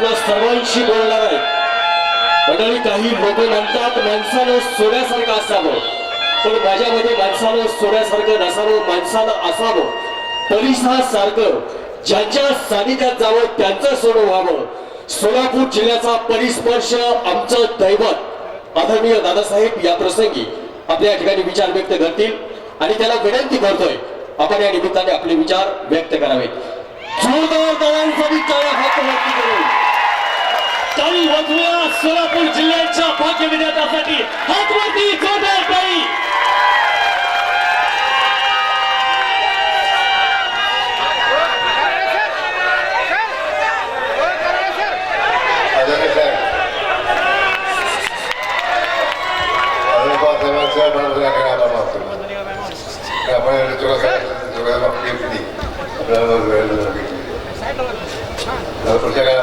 आपल्या सर्वांशी बोलणार आहे. मंडळी काही लोक म्हणतात माणसानं सोन्यासारखं असावं. पण माझ्यामध्ये माणसानं सोन्यासारखं नसावं माणसानं असावं. परिसरासारखं ज्यांच्या सानिध्यात जावं त्यांचं सोनं व्हावं. सोलापूर जिल्ह्याचा परिस्पर्श आमचं दैवत. आदरणीय दादासाहेब या प्रसंगी आपल्या ठिकाणी विचार व्यक्त करतील. आणि त्याला विनंती करतोय आपण या निमित्ताने आपले विचार व्यक्त करावेत. जोरदार दळांसाठी टाळ्या हात काही वधूया सोलापूर जिल्ह्याच्या भाग्य विजेत्यासाठी हातवरती जोरदार ताई. Gracias.